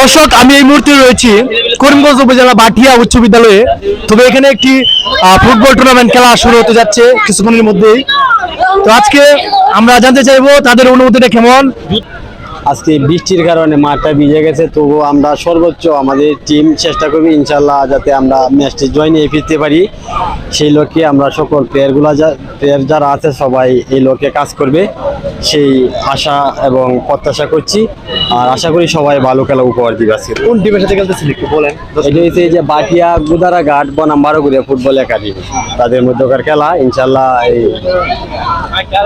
দর্শক, আমি এই মুহূর্তে রয়েছি করিমগঞ্জ উপজেলা বাটিয়া উচ্চ বিদ্যালয়ে। তবে এখানে একটি ফুটবল টুর্নামেন্ট খেলা শুরু হতে যাচ্ছে কিছুক্ষণের মধ্যেই। তো আজকে আমরা জানতে চাইব তাদের অনুভূতিটা কেমন? আজকে বৃষ্টির কারণে মাঠটা ভিজে গেছে তবু আমরা সর্বোচ্চ আমাদের টিম চেষ্টা করবি ইনশাল্লাহ যাতে আমরা ম্যাচটি জয় নিয়ে ফিরতে পারি। সেই লক্ষ্যে আমরা সকল প্লেয়ারগুলো যা প্লেয়ার যারা আছে সবাই এই লক্ষ্যে কাজ করবে। সেই আশা এবং প্রত্যাশা করছি। আর আশা করি সবাই ভালো খেলা উপহার দিবে আজকে। কোন টিমের সাথে খেলতেছেন একটু বলেন? এটা হচ্ছে যে বাটিয়া গুদারা ঘাট বনাম বারোগুড়িয়া ফুটবল একাডেমি। তাদের মধ্যকার খেলা ইনশাল্লাহ এই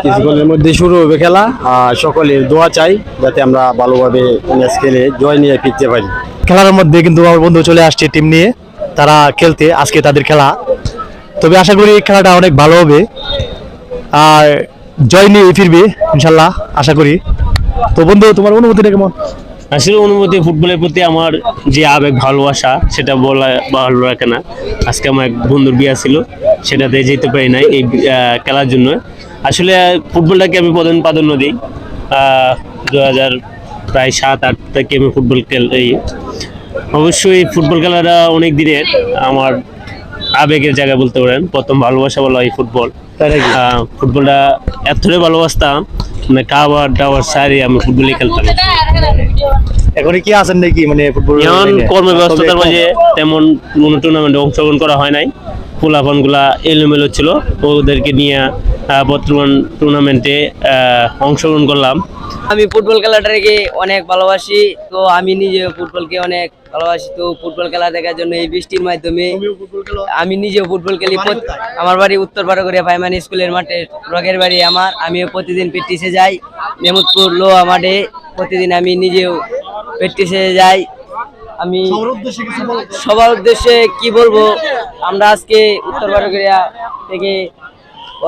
কিছুক্ষণের মধ্যে শুরু হবে খেলা। আর সকলের দোয়া চাই যাতে আমরা ভালোভাবে ম্যাচ খেলে জয় নিয়ে ফিরতে পারি। খেলার মধ্যে কিন্তু আমার বন্ধু চলে আসছে টিম নিয়ে। তারা খেলতে আজকে তাদের খেলা। তবে আশা করি এই খেলাটা অনেক ভালো হবে। আর জয় নিয়ে ফিরবে ইনশাল্লাহ আশা করি। তো বন্ধু, তোমার অনুভূতিটা কেমন? আসলে অনুভূতি, ফুটবলের প্রতি আমার যে আবেগ, ভালোবাসা, সেটা বলা ভালো রাখে না। আজকে আমার এক বন্ধুর বিয়া ছিল, সেটাতে যেতে পারি নাই এই খেলার জন্য। আসলে ফুটবলটাকে আমি প্রধান প্রাধান্য দিই। দু হাজার প্রায় সাত, আট থেকে আমি ফুটবল খেল। এই অবশ্যই ফুটবল খেলাটা অনেক দিনের, আমার আবেগের জায়গা বলতে পারেন। প্রথম ভালোবাসা বলা হয় ফুটবল। ফুটবলটা এতটাই ভালোবাসতাম মানে খাবার দাবার সারি আমি ফুটবলই খেলতাম। এখন কি আছেন নাকি মানে ফুটবল? কর্মব্যস্ততার মাঝে তেমন কোনো টুর্নামেন্টে অংশগ্রহণ করা হয় নাই। ফুলাফানগুলা এলোমেলো ছিল। ওদেরকে নিয়ে বর্তমান টুর্নামেন্টে অংশগ্রহণ করলাম। আমি ফুটবল খেলাটাকে অনেক ভালোবাসি তো আমি নিজে ফুটবলকে অনেক ভালোবাসি। তো ফুটবল খেলা দেখার জন্য এই বৃষ্টির মাধ্যমে আমি নিজেও ফুটবল খেলি। আমার বাড়ি উত্তর বারোগড়িয়া প্রাইমারি স্কুলের মাঠে রগের বাড়ি আমার। আমিও প্রতিদিন প্র্যাকটিসে যাই। মেহমুদপুর লোয়া মাঠে প্রতিদিন আমি নিজেও প্র্যাকটিসে যাই। আমি সবার উদ্দেশ্যে কি বলব? আমরা আজকে উত্তর বারোগড়িয়া থেকে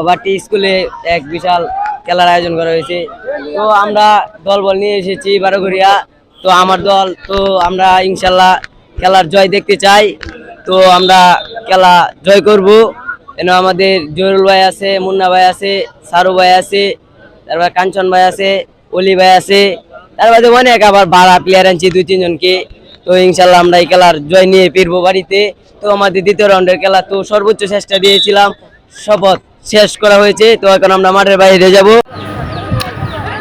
বাটি স্কুলে এক বিশাল খেলার আয়োজন করা হয়েছে। তো আমরা দল বল নিয়ে এসেছি বারোঘরিয়া তো আমার দল তো আমরা ইনশাল্লাহ খেলার জয় দেখতে চাই। তো আমরা খেলা জয় করব। এন আমাদের জয়রুল ভাই আছে মুন্না ভাই আছে সারু ভাই আছে তারপর কাঞ্চন ভাই আছে অলি ভাই আছে। তারপরে অনেক আবার ভাড়া প্লেয়ার আনছি দুই তিনজনকে। তো ইনশাল্লাহ আমরা এই খেলার জয় নিয়ে ফিরবো বাড়িতে। তো আমাদের দ্বিতীয় রাউন্ডের খেলা তো সর্বোচ্চ চেষ্টা দিয়েছিলাম। শপথ শেষ করা হয়েছে, তো এখন আমরা মাঠের বাইরে যাব।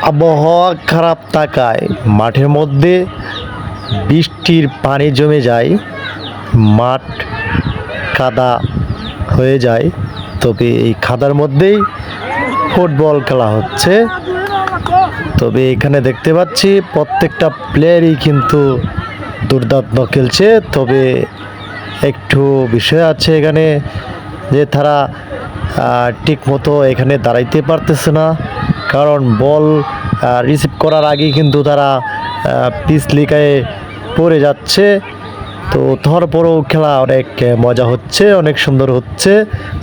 আবহাওয়া খারাপ থাকায় মাঠের মধ্যে বৃষ্টির পানি জমে যায়, মাঠ কাদা হয়ে যায়। তবে এই খাদার মধ্যেই ফুটবল খেলা হচ্ছে। তবে এখানে দেখতে পাচ্ছি প্রত্যেকটা প্লেয়ারই কিন্তু দুর্দান্ত খেলছে, তবে একটু বিষয় আছে এখানে যে তারা ঠিক মতো এখানে দাঁড়াইতে পারতেছে না। কারণ বল রিসিভ করার আগেই কিন্তু তারা পিস লিকায় পড়ে যাচ্ছে। তো তারপরেও খেলা অনেক মজা হচ্ছে, অনেক সুন্দর হচ্ছে।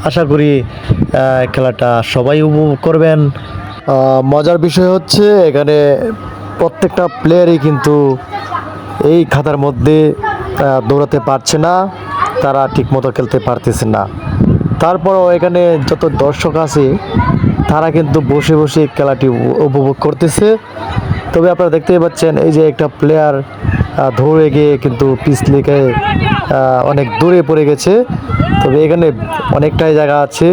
আশা করি খেলাটা সবাই উপভোগ করবেন। মজার বিষয় হচ্ছে এখানে প্রত্যেকটা প্লেয়ারই কিন্তু এই খাতার মধ্যে দৌড়াতে পারছে না, তারা ঠিকমতো খেলতে পারতেছে না। তারপরও এখানে যত দর্শক আছে, তারা কিন্তু বসে বসে খেলাটি উপভোগ করতেছে। তবে আপনারা দেখতেই পাচ্ছেন, এই যে একটা প্লেয়ার ধরে গিয়ে কিন্তু পিস লেগে অনেক দূরে পড়ে গেছে। তবে এখানে অনেকটাই জায়গা আছে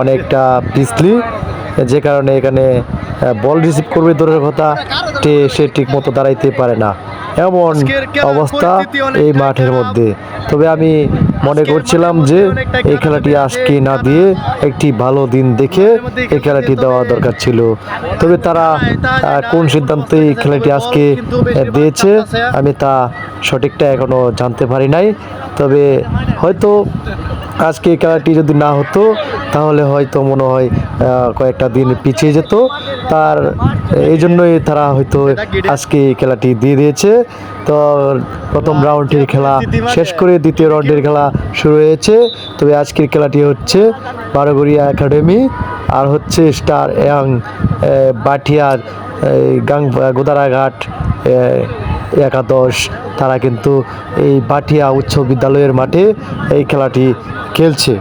অনেকটা পিছলি যে কারণে এখানে বল রিসিভ করবে দূরের কথা সে ঠিক মতো দাঁড়াইতে পারে না। এমন অবস্থা এই মাঠের মধ্যে। তবে আমি মনে করছিলাম যে এই খেলাটি আজকে না দিয়ে একটি ভালো দিন দেখে এই খেলাটি দেওয়া দরকার ছিল। তবে তারা কোন সিদ্ধান্তে এই খেলাটি আজকে দিয়েছে আমি তা সঠিকটা এখনও জানতে পারি নাই। তবে হয়তো আজকে এই খেলাটি যদি না হতো তাহলে হয়তো মনে হয় কয়েকটা দিন পিছিয়ে যেত। তার এই জন্যই তারা হয়তো আজকে এই খেলাটি দিয়ে দিয়েছে। তো প্রথম রাউন্ডের খেলা শেষ করে দ্বিতীয় রাউন্ডের খেলা শুরু হয়েছে। তবে আজকের খেলাটি হচ্ছে বারোগড়িয়া একাডেমি আর হচ্ছে স্টার ইয়াং বাটিয়ার গাং, গোদারাঘাট একাদশ। তারা কিন্তু এই বাটিয়া উচ্চ বিদ্যালয়ের মাঠে এই খেলাটি খেলছে।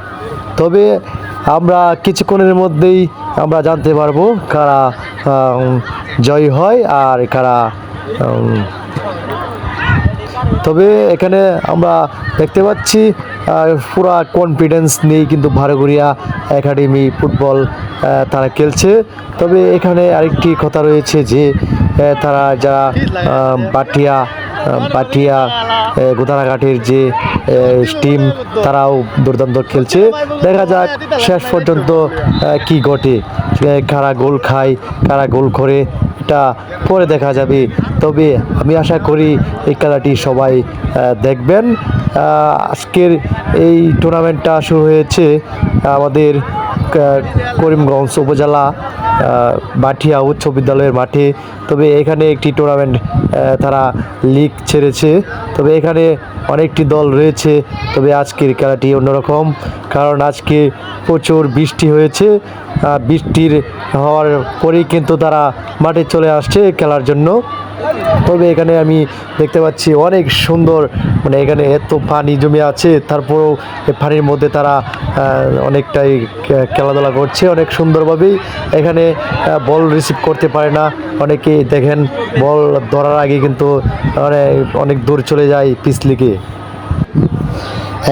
তবে আমরা কিছুক্ষণের মধ্যেই আমরা জানতে পারব কারা জয়ী হয় আর কারা তবে এখানে আমরা দেখতে পাচ্ছি পুরা কনফিডেন্স নেই কিন্তু ভারগড়িয়া একাডেমি ফুটবল তারা খেলছে। তবে এখানে আরেকটি কথা রয়েছে যে তারা যারা বাটিয়া বাটিয়া গোদারাঘাটের যে টিম তারাও দুর্দান্ত খেলছে। দেখা যাক শেষ পর্যন্ত কি ঘটে। কারা গোল খায়, কারা গোল করে এটা পরে দেখা যাবে। তবে আমি আশা করি এই খেলাটি সবাই দেখবেন। আজকের এই টুর্নামেন্টটা শুরু হয়েছে আমাদের করিমগঞ্জ উপজেলা বাঠিয়া উচ্চ বিদ্যালয়ের মাঠে। তবে এখানে একটি টুর্নামেন্ট তারা লিগ ছেড়েছে। তবে এখানে অনেকটি দল রয়েছে, তবে আজকের খেলাটি অন্যরকম, কারণ আজকে প্রচুর বৃষ্টি হয়েছে। বৃষ্টির হওয়ার পরেই কিন্তু তারা মাঠে চলে আসছে খেলার জন্য। তবে এখানে আমি দেখতে পাচ্ছি অনেক সুন্দর মানে এখানে এত পানি জমে আছে, তারপরেও পানির মধ্যে তারা অনেকটাই খেলাধুলা করছে অনেক সুন্দরভাবেই। এখানে বল রিসিভ করতে পারে না। অনেকেই দেখেন বল ধরার আগে কিন্তু অনেক অনেক দূর চলে যায় পিছলিকে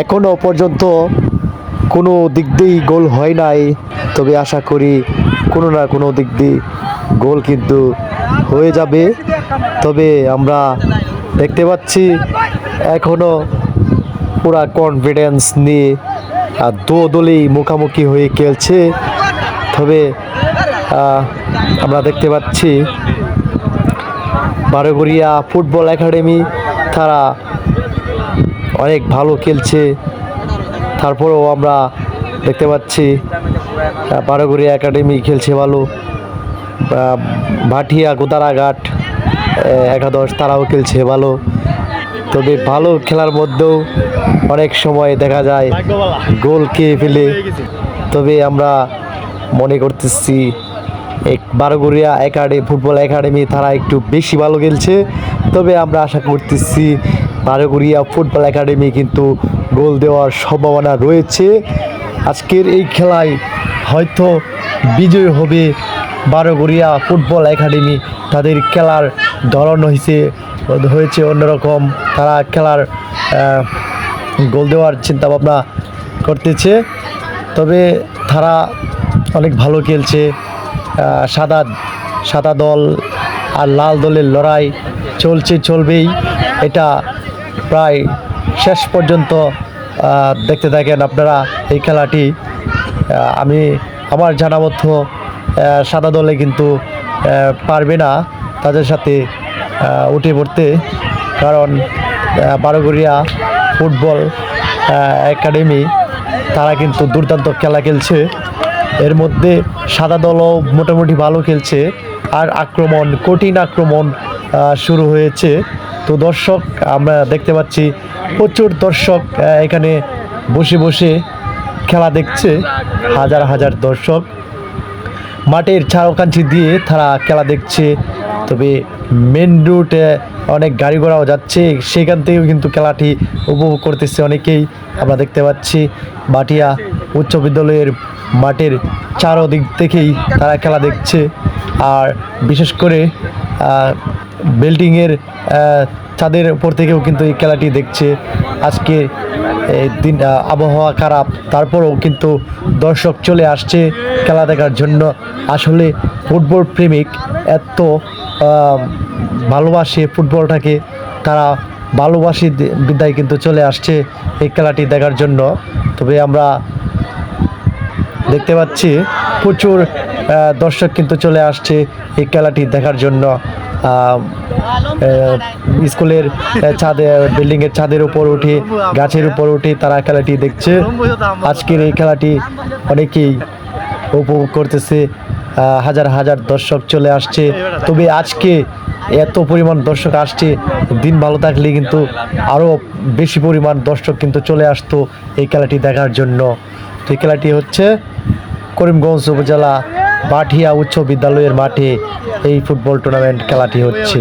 এখনও পর্যন্ত কোনো দিক দিয়েই গোল হয় নাই, তবে আশা করি কোনো না কোনো দিক দিয়ে গোল কিন্তু হয়ে যাবে। তবে আমরা দেখতে পাচ্ছি এখনও পুরা কনফিডেন্স নিয়ে, আর দো দলেই মুখামুখি হয়ে খেলছে। তবে আমরা দেখতে পাচ্ছি বারোগড়িয়া ফুটবল একাডেমি। তারা অনেক ভালো খেলছে। তারপরেও আমরা দেখতে পাচ্ছি বারোগড়িয়া একাডেমি খেলছে ভালো। ভাটিয়া গোদারাঘাট একাদশ তারাও খেলছে ভালো। তবে ভালো খেলার মধ্যেও অনেক সময় দেখা যায়, গোল খেয়ে ফেলে। তবে আমরা মনে করতেছি এক বারোগড়িয়া একাডেমি, ফুটবল একাডেমি, তারা একটু বেশি ভালো খেলছে। তবে আমরা আশা করতেছি বারোগড়িয়া ফুটবল একাডেমি কিন্তু গোল দেওয়ার সম্ভাবনা রয়েছে। আজকের এই খেলায় হয়তো বিজয় হবে বারোগড়িয়া ফুটবল একাডেমি। তাদের খেলার ধরন হয়েছে হয়েছে অন্যরকম। তারা খেলার গোল দেওয়ার চিন্তা ভাবনা করতেছে। তবে তারা অনেক ভালো খেলছে। সাদা সাদা দল আর লাল দলের লড়াই চলছে, চলবেই। এটা প্রায় শেষ পর্যন্ত দেখতে থাকেন আপনারা এই খেলাটি। আমি আমার জানা মতো সাদা দলে কিন্তু পারবে না তাদের সাথে উঠে পড়তে। কারণ বারোগড়িয়া ফুটবল একাডেমি, তারা কিন্তু দুর্দান্ত খেলা খেলছে। এর মধ্যে সাদা দলও মোটামুটি ভালো খেলছে আর আক্রমণ, কঠিন আক্রমণ শুরু হয়েছে। তো দর্শক, আমরা দেখতে পাচ্ছি প্রচুর দর্শক এখানে বসে বসে খেলা দেখছে হাজার হাজার দর্শক। মাঠের চারকাঞ্চি দিয়ে তারা খেলা দেখছে। তবে মেন রুটে অনেক গাড়ি ঘোড়াও যাচ্ছে। সেখান থেকেও কিন্তু খেলাটি উপভোগ করতেছে অনেকেই। আমরা দেখতে পাচ্ছি বাটিয়া উচ্চ বিদ্যালয়ের মাঠের চারোদিক থেকেই তারা খেলা দেখছে। আর বিশেষ করে বিল্ডিংয়ের ছাদের উপর থেকেও কিন্তু এই খেলাটি দেখছে। আজকে দিন আবহাওয়া খারাপ, তারপরেও কিন্তু দর্শক চলে আসছে খেলা দেখার জন্য। আসলে ফুটবল প্রেমিক এত ভালোবাসে ফুটবলটাকে, তারা ভালোবাসি বিদ্যায় কিন্তু চলে আসছে এই খেলাটি দেখার জন্য। তবে আমরা দেখতে পাচ্ছি প্রচুর দর্শক কিন্তু চলে আসছে এই খেলাটি দেখার জন্য। স্কুলের ছাদে, বিল্ডিংয়ের ছাদের উপর উঠে, গাছের উপর উঠে তারা খেলাটি দেখছে। আজকের এই খেলাটি অনেকেই উপভোগ করতেছে। হাজার হাজার দর্শক চলে আসছে। তবে আজকে এত পরিমাণ দর্শক আসছে, দিন ভালো থাকলে কিন্তু আরও বেশি পরিমাণ দর্শক কিন্তু চলে আসতো এই খেলাটি দেখার জন্য। তো এই খেলাটি হচ্ছে করিমগঞ্জ উপজেলা বাঠিয়া উচ্চ বিদ্যালয়ের মাঠে এই ফুটবল টুর্নামেন্ট খেলাটি হচ্ছে।